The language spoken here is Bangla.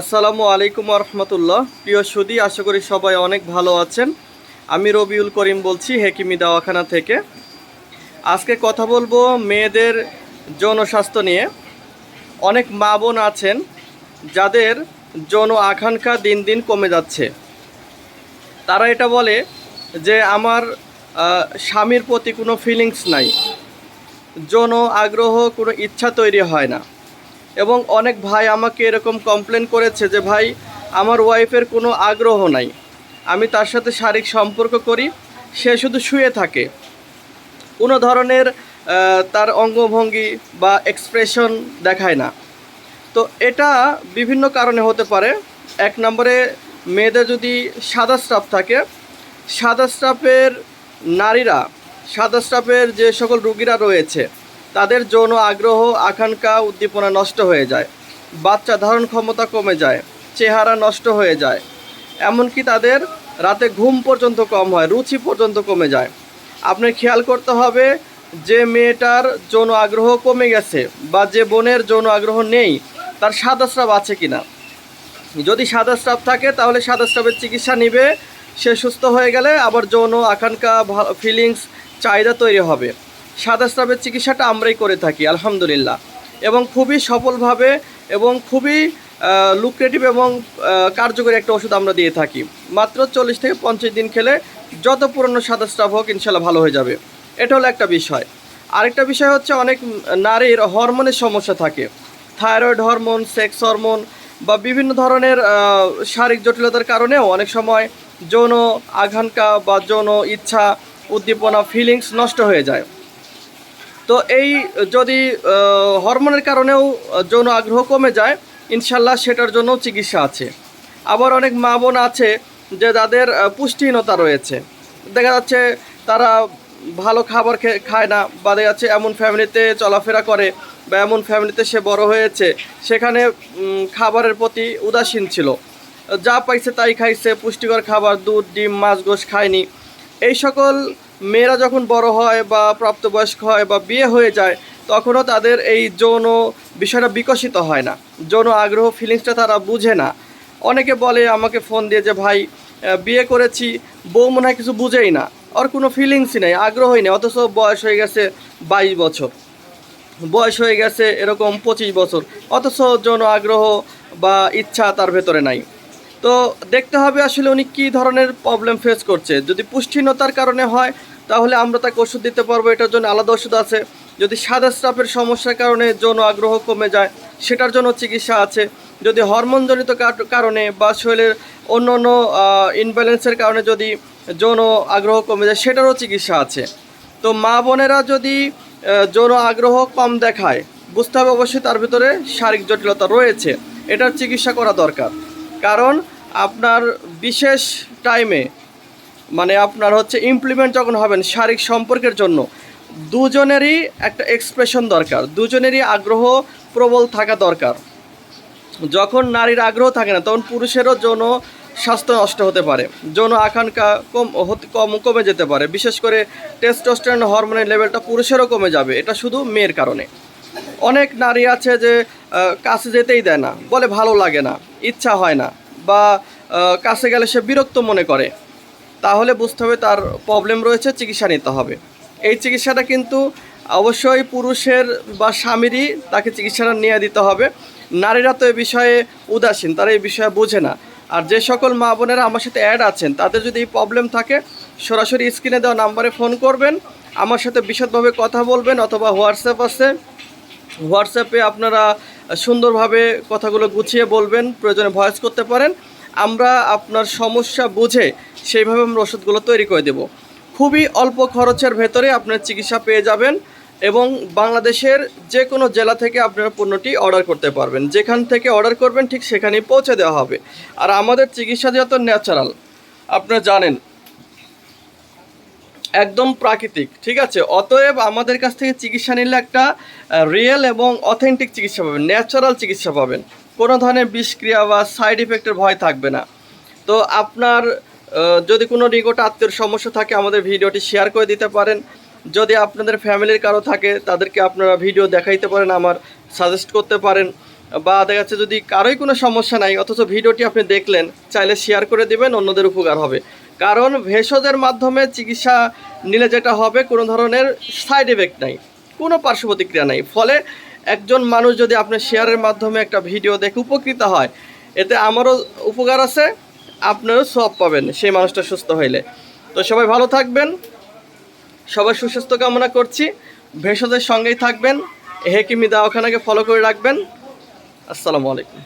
আসসালামু আলাইকুম রহমতুল্লাহ। প্রিয় সুদী, আশা করি সবাই অনেক ভালো আছেন। আমি রবিউল করিম বলছি, হেকিমি দাওয়াখানা থেকে। আজকে কথা বলব মেয়েদের যৌন স্বাস্থ্য নিয়ে। অনেক মা বোন আছেন, যাদের যৌন আকাঙ্ক্ষা দিন দিন কমে যাচ্ছে। তারা এটা বলে যে, আমার স্বামীর প্রতি কোনো ফিলিংস নাই। যৌন আগ্রহ, কোনো ইচ্ছা তৈরি হয় না। এবং অনেক ভাই আমাকে এরকম কমপ্লেন করেছে যে, ভাই, আমার ওয়াইফের কোনো আগ্রহ নাই। আমি তার সাথে শারীরিক সম্পর্ক করি, সে শুধু শুয়ে থাকে। কোনো ধরনের তার অঙ্গভঙ্গি বা এক্সপ্রেশন দেখায় না। তো এটা বিভিন্ন কারণে হতে পারে। এক নম্বরে, মেয়েদের যদি সাদা স্টাফ থাকে, সাদা স্টাফের নারীরা, সাদা স্টাফের যে সকল রুগীরা রয়েছে তাদের যৌন আগ্রহ, আকাঙ্ক্ষা, উদ্দীপনা নষ্ট হয়ে যায়। বাচ্চা ধারণ ক্ষমতা কমে যায়, চেহারা নষ্ট হয়ে যায়। এমনকি তাদের রাতে ঘুম পর্যন্ত কম হয়, রুচি পর্যন্ত কমে যায়। আপনার খেয়াল করতে হবে, যে মেয়েটার যৌন আগ্রহ কমে গেছে বা যে বোনের যৌন আগ্রহ নেই, তার সাদা স্রাব আছে কিনা। যদি সাদা স্রাব থাকে, তাহলে সাদা স্রাবের চিকিৎসা নিবে। সে সুস্থ হয়ে গেলে আবার যৌন আকাঙ্ক্ষা ফিলিংস চাহিদা তৈরি হবে। সাদা স্রাবের চিকিৎসাটা আমরাই করে থাকি, আলহামদুলিল্লাহ। এবং খুবই সফলভাবে এবং খুবই লুক্রেটিভ এবং কার্যকরী একটা ওষুধ আমরা দিয়ে থাকি। মাত্র চল্লিশ থেকে পঞ্চাশ দিন খেলে যত পুরনো সাদা স্রাব হোক ইনশাল্লাহ ভালো হয়ে যাবে। এটা হলো একটা বিষয়। আরেকটা বিষয় হচ্ছে অনেক নারীর হরমোনের সমস্যা থাকে। থাইরয়েড হরমোন, সেক্স হরমোন বা বিভিন্ন ধরনের শারীরিক জটিলতার কারণেও অনেক সময় যৌন আকাঙ্ক্ষা বা যৌন ইচ্ছা, উদ্দীপনা ফিলিংস নষ্ট হয়ে যায়। তো এই, যদি হরমোনের কারণেও যৌন আগ্রহ কমে যায়, ইনশাল্লাহ সেটার জন্য চিকিৎসা আছে। আবার অনেক মা বোন আছে যে যাদের পুষ্টিহীনতা রয়েছে। দেখা যাচ্ছে তারা ভালো খাবার খায় না, বা দেখা যাচ্ছে এমন ফ্যামিলিতে চলাফেরা করে, বা এমন ফ্যামিলিতে সে বড় হয়েছে, সেখানে খাবারের প্রতি উদাসীন ছিল। যা পাইছে তাই খাইছে, পুষ্টিকর খাবার, দুধ, ডিম, মাছ, গোশ খায়নি। এই সকল মেয়েরা যখন বড় হয় বা প্রাপ্তবয়স্ক হয় বা বিয়ে হয়ে যায়, তখনও তাদের এই যৌন বিষয়টা বিকশিত হয় না। যৌন আগ্রহ ফিলিংসটা তারা বুঝে না। অনেকে বলে, আমাকে ফোন দিয়ে যে, ভাই বিয়ে করেছি। বউ মনে হয় কিছু বুঝেই না। ওর কোনো ফিলিংসই নেই, আগ্রহই নেই, অথচ বয়স হয়ে গেছে বাইশ বছর। বয়স হয়ে গেছে এরকম পঁচিশ বছর, অথচ যৌন আগ্রহ বা ইচ্ছা তার ভেতরে নাই। তো দেখতে হবে আসলে উনি কী ধরনের প্রবলেম ফেস করছে। যদি পুষ্টিহীনতার কারণে হয় তাহলে আমরা তাকে ওষুধ দিতে পারব, এটার জন্য আলাদা ওষুধ আছে। যদি সাদা স্টাফের সমস্যার কারণে যৌন আগ্রহ কমে যায়, সেটার জন্য চিকিৎসা আছে। যদি হরমোনজনিত কার- কারণে বা শরীরের অন্য অন্য ইনব্যালেন্সের কারণে যদি যৌন আগ্রহ কমে যায়, সেটারও চিকিৎসা আছে। তো মা বোনেরা যদি যৌন আগ্রহ কম দেখায়, বুঝতে হবে অবশ্যই তার ভিতরে শারীরিক জটিলতা রয়েছে। এটার চিকিৎসা করা দরকার। কারণ আপনার বিশেষ টাইমে মানে আপনার হচ্ছে ইমপ্লিমেন্ট যখন হবেন শারীরিক সম্পর্কের জন্য, দুজনেরই একটা এক্সপ্রেশন দরকার, দুজনেরই আগ্রহ প্রবল থাকা দরকার। যখন নারীর আগ্রহ থাকে না, তখন পুরুষেরও যৌন স্বাস্থ্য নষ্ট হতে পারে, যৌন আকাঙ্ক্ষা কম কম, কমে যেতে পারে। বিশেষ করে টেস্টোস্টেরন হরমোনের লেভেলটা পুরুষেরও কমে যাবে, এটা শুধু মেয়ের কারণে। অনেক নারী আছে যে কাছে যেতেই দেয় না, বলে ভালো লাগে না, ইচ্ছা হয় না, বা কাছে গেলে সে বিরক্ত মনে করে। তাহলে বুঝতে হবে তার প্রবলেম রয়েছে, চিকিৎসা নিতে হবে। এই চিকিৎসাটা কিন্তু অবশ্যই পুরুষের বা স্বামীরই তাকে চিকিৎসাটা নিয়ে দিতে হবে। নারীরা তো এ বিষয়ে উদাসীন, তারা এই বিষয়ে বোঝে না। আর যে সকল মা বোনেরা আমার সাথে অ্যাড আছেন, তাদের যদি এই প্রবলেম থাকে, সরাসরি স্ক্রিনে দেওয়া নাম্বারে ফোন করবেন, আমার সাথে বিশদভাবে কথা বলবেন অথবা হোয়াটসঅ্যাপ আছে। হোয়াটসঅ্যাপে আপনারা সুন্দরভাবে কথাগুলো গুছিয়ে বলবেন, প্রয়োজনে ভয়েস করতে পারেন। আমরা আপনার সমস্যা বুঝে সেইভাবে আমরা ওষুধগুলো তৈরি করে দেব। খুবই অল্প খরচের ভেতরে আপনার চিকিৎসা পেয়ে যাবেন এবং বাংলাদেশের যে কোনো জেলা থেকে আপনারা পণ্যটি অর্ডার করতে পারবেন। যেখান থেকে অর্ডার করবেন ঠিক সেখানেই পৌঁছে দেওয়া হবে। আর আমাদের চিকিৎসা যত ন্যাচারাল, আপনারা জানেন, একদম প্রাকৃতিক, ঠিক আছে? অতএব আমাদের কাছ থেকে চিকিৎসা নিলে একটা রিয়েল এবং অথেন্টিক চিকিৎসা পাবেন ন্যাচারাল চিকিৎসা পাবেন। কোনো ধরনের বিষক্রিয়া বা সাইড ইফেক্টের ভয় থাকবে না। তো আপনার যদি কোনো নিকট আত্মীয় সমস্যা থাকে, আমাদের ভিডিওটি শেয়ার করে দিতে পারেন। যদি আপনাদের ফ্যামিলির কারও থাকে, তাদেরকে আপনারা ভিডিও দেখাইতে পারেন, আমার সাজেস্ট করতে পারেন। বা দেখা যাচ্ছে যদি কারোই কোনো সমস্যা নাই, অথচ ভিডিওটি আপনি দেখলেন, চাইলে শেয়ার করে দিবেন, অন্যদের উপকার হবে। কারণ ভেষজের মাধ্যমে চিকিৎসা নিলে যেটা হবে, কোনো ধরনের সাইড এফেক্ট নাই, কোনো পার্শ্ব প্রতিক্রিয়া নাই। ফলে একজন মানুষ যদি আপনার শেয়ারের মাধ্যমে একটা ভিডিও দেখে উপকৃত হয়, এতে আমারও উপকার আছে, আপনারও সব পাবেন সেই মানুষটা সুস্থ হইলে। তো সবাই ভালো থাকবেন সবাই সুস্বাস্থ্য কামনা করছি, ভেষজের সঙ্গেই থাকবেন হেকিমি দাওয়াখানাকে ফলো করে রাখবেন, আসসালামু আলাইকুম।